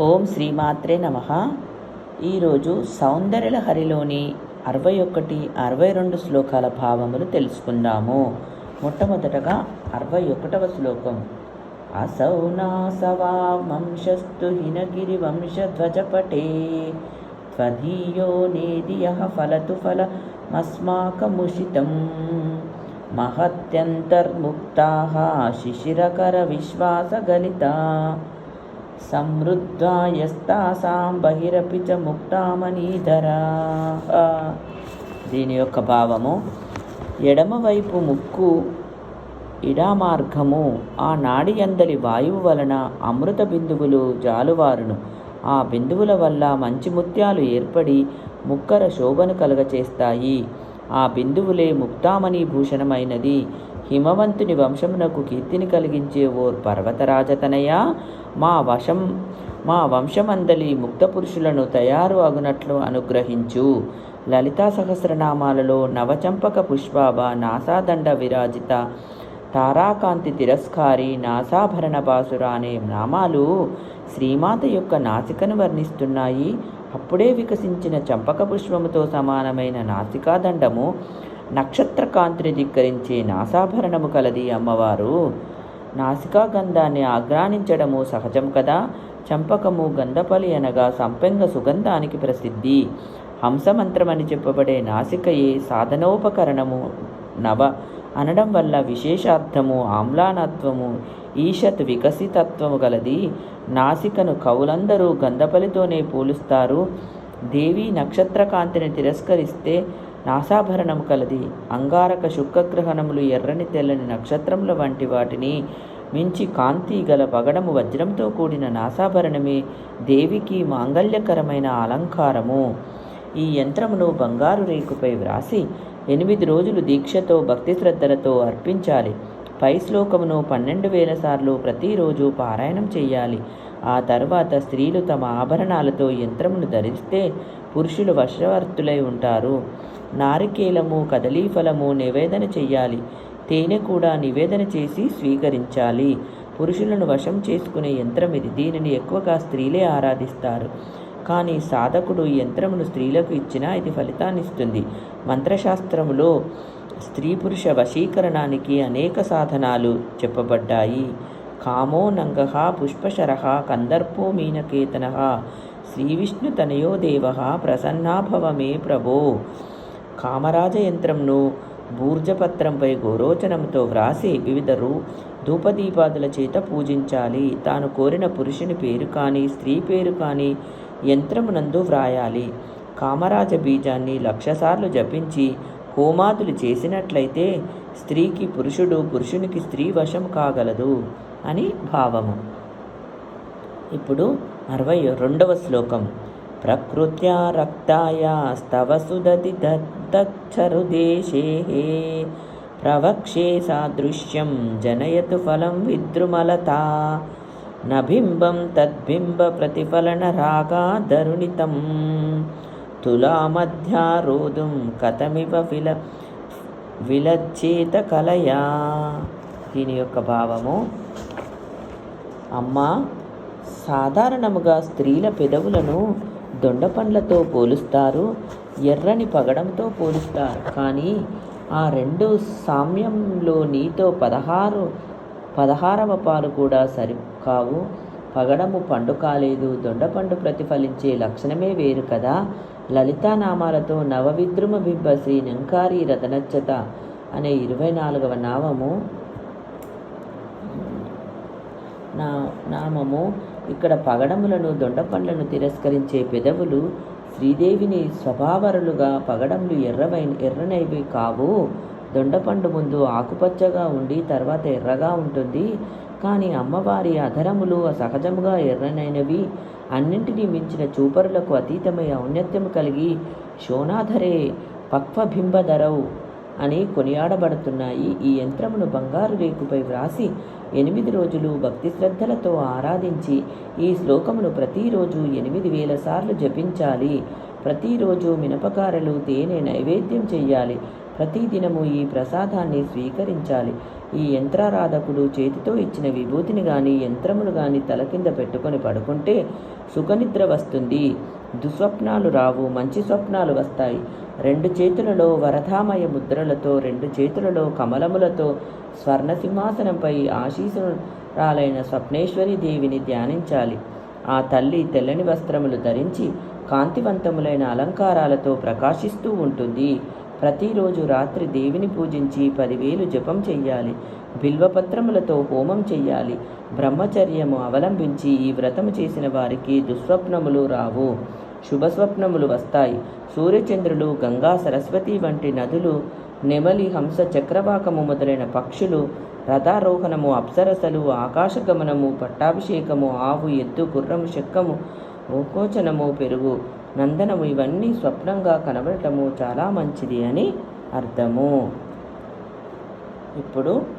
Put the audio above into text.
ఓం శ్రీమాత్రే నమ. ఈరోజు సౌందర్యలహరిలోని అరవై ఒకటి అరవై రెండు శ్లోకాల భావములు తెలుసుకుందాము. మొట్టమొదటగా అరవై ఒకటవ శ్లోకం. అసౌ నాసవా వంశస్థు హినగిరి వంశధ్వజపటే త్వదీయో నేదియ ఫలతు ఫలమస్మాకముషితం మహత్యంతర్ముక్తా శిశిరకర విశ్వాసగలితా సమృద్ధాయస్తాసాం బహిరపి చ ముక్తామణీధరా దీని యొక్క భావము ఎడమవైపు ముక్కు ఇడామార్గము ఆ నాడి అందలి వాయువు వలన అమృత బిందువులు జాలువారును. ఆ బిందువుల వల్ల మంచి ముత్యాలు ఏర్పడి ముక్కర శోభను కలగచేస్తాయి. ఆ బిందువులే ముక్తామణి భూషణమైనది. హిమవంతుని వంశమునకు కీర్తిని కలిగించే ఓర్ పర్వతరాజతనయ మా వశం మా వంశమందలి ముక్త పురుషులను తయారు అగునట్లు అనుగ్రహించు. లలితా సహస్రనామాలలో నవచంపక పుష్పాభ నాసాదండ విరాజిత తారాకాంతి తిరస్కారి నాసాభరణ బాసుర అనే నామాలు శ్రీమాత యొక్క నాసికను వర్ణిస్తున్నాయి. అప్పుడే వికసించిన చంపక పుష్పముతో సమానమైన నాసికాదండము నక్షత్రకాంతిని ధిక్కరించే నాసాభరణము కలది అమ్మవారు. నాసికా గంధాన్ని ఆగ్రానించడము సహజం కదా? చంపకము గంధపలి అనగా సంపెంగ సుగంధానికి ప్రసిద్ధి. హంసమంత్రమని చెప్పబడే నాసికయే సాధనోపకరణము నవ. అనడం వల్ల విశేషార్థము ఆమ్లానత్వము ఈషత్ వికసితత్వము గలది. నాసికను కవులందరూ గంధపలితోనే పోలుస్తారు. దేవి నక్షత్రకాంతిని తిరస్కరిస్తే నాసాభరణం కలది. అంగారక శుక్రగ్రహణములు ఎర్రని తెల్లని నక్షత్రముల వంటి వాటిని మించి కాంతి గల పగడము వజ్రంతో కూడిన నాసాభరణమే దేవికి మాంగళ్యకరమైన అలంకారము. ఈ యంత్రమును బంగారు రేకుపై వ్రాసి ఎనిమిది రోజులు దీక్షతో భక్తి శ్రద్ధలతో అర్పించాలి. పై శ్లోకమును పన్నెండు వేల సార్లు ప్రతిరోజు పారాయణం చేయాలి. ఆ తర్వాత స్త్రీలు తమ ఆభరణాలతో యంత్రమును ధరిస్తే పురుషులు వశవర్తులై ఉంటారు. నారికేలము కదలీఫలము నివేదన చెయ్యాలి. తేనె కూడా నివేదన చేసి స్వీకరించాలి. పురుషులను వశం చేసుకునే యంత్రం ఇది. దీనిని ఎక్కువగా స్త్రీలే ఆరాధిస్తారు. కానీ సాధకుడు ఈ యంత్రమును స్త్రీలకు ఇచ్చినా ఇది ఫలితాన్నిస్తుంది మంత్రశాస్త్రములో స్త్రీ పురుష వశీకరణానికి అనేక సాధనాలు చెప్పబడ్డాయి. కామో నంగః పుష్పశరః కందర్పో మీనకేతన శ్రీవిష్ణుతనయో దేవ ప్రసన్నాభవమే ప్రభో కామరాజయంత్రంను బూర్జపత్రంపై గోరోచనంతో వ్రాసి వివిధ రూ ధూపదీపాదుల చేత పూజించాలి। తాను కోరిన పురుషుని పేరు కానీ స్త్రీ పేరు కానీ యంత్రమునందు వ్రాయాలి। కామరాజ బీజాన్ని లక్షసార్లు జపించి హోమాదులు చేసినట్లయితే స్త్రీకి పురుషుడు పురుషునికి స్త్రీ వశం కాగలదు। అని భావము. ఇప్పుడు అరవై రెండవ శ్లోకం. ప్రకృత్యా రక్తాయాస్తవ సుదతి దత్తక్షరుదేశే ప్రవక్షే సాదృశ్యం జనయతు ఫలం విద్రుమలత. నబింబం తద్బింబ ప్రతిఫలన రాగా దరుణితం కథమివ విల విలచ్చేత కలయా. దీని యొక్క భావము అమ్మ సాధారణముగా స్త్రీల పెదవులను దొండపండ్లతో పోలుస్తారు ఎర్రని పగడంతో పోలుస్తారు. కానీ ఆ రెండు సామ్యంలో నీతో పదహారు పదహారవ పాలు కూడా సరి కావు పగడము పండు కాలేదు దొండపండు ప్రతిఫలించే లక్షణమే వేరు కదా. లలితానామాలతో నవవిద్రుమ బింబసి నంకారి రతనచ్చత అనే ఇరవై నాలుగవ నామము నా నామము. ఇక్కడ పగడములను దొండపండ్లను తిరస్కరించే పెదవులు శ్రీదేవిని స్వభావరులుగా పగడములు ఎర్రవైన ఎర్రనైవి కావు. దొండపండు ముందు ఆకుపచ్చగా ఉండి తర్వాత ఎర్రగా ఉంటుంది. కానీ అమ్మవారి అధరములు సహజముగా ఎర్రనైనవి. అన్నింటినీ మించిన చూపరులకు అతీతమై ఔన్నత్యము కలిగి శోనాధరే పక్వబింబధరవు అని కొనియాడబడుతున్నాయి. ఈ యంత్రమును బంగారు రేకుపై వ్రాసి ఎనిమిది రోజులు భక్తి శ్రద్ధలతో ఆరాధించి ఈ శ్లోకమును ప్రతిరోజు ఎనిమిది వేల సార్లు జపించాలి. ప్రతిరోజు మినపకారలు తేనె నైవేద్యం చెయ్యాలి. ప్రతిదినము ఈ ప్రసాదాన్ని స్వీకరించాలి. ఈ యంత్రారాధకుడు చేతితో ఇచ్చిన విభూతిని గాని యంత్రమును గాని తల కింద పెట్టుకొని పడుకుంటే సుఖనిద్ర వస్తుంది. దుస్వప్నాలు రావు మంచి స్వప్నాలు వస్తాయి. రెండు చేతులలో వరధామయ ముద్రలతో రెండు చేతులలో కమలములతో స్వర్ణ సింహాసనంపై ఆశీసురాలైన స్వప్నేశ్వరి దేవిని ధ్యానించాలి. ఆ తల్లి తెల్లని వస్త్రములు ధరించి కాంతివంతములైన అలంకారాలతో ప్రకాశిస్తూ ఉంటుంది. ప్రతిరోజు రాత్రి దేవిని పూజించి పదివేలు జపం చెయ్యాలి. బిల్వపత్రములతో హోమం చెయ్యాలి. బ్రహ్మచర్యము అవలంబించి ఈ వ్రతము చేసిన వారికి దుస్వప్నములు రావు. శుభస్వప్నములు వస్తాయి. సూర్యచంద్రులు గంగా సరస్వతి వంటి నదులు నెమలి హంస చక్రవాకము మొదలైన పక్షులు రథారోహణము అప్సరసలు ఆకాశగమనము పట్టాభిషేకము ఆవు ఎద్దు గుర్రము శక్కము ఓకోచనము పెరుగు. నందనము ఇవన్నీ స్వప్నంగా కనబడటము చాలా మంచిది అని అర్థము. ఇప్పుడు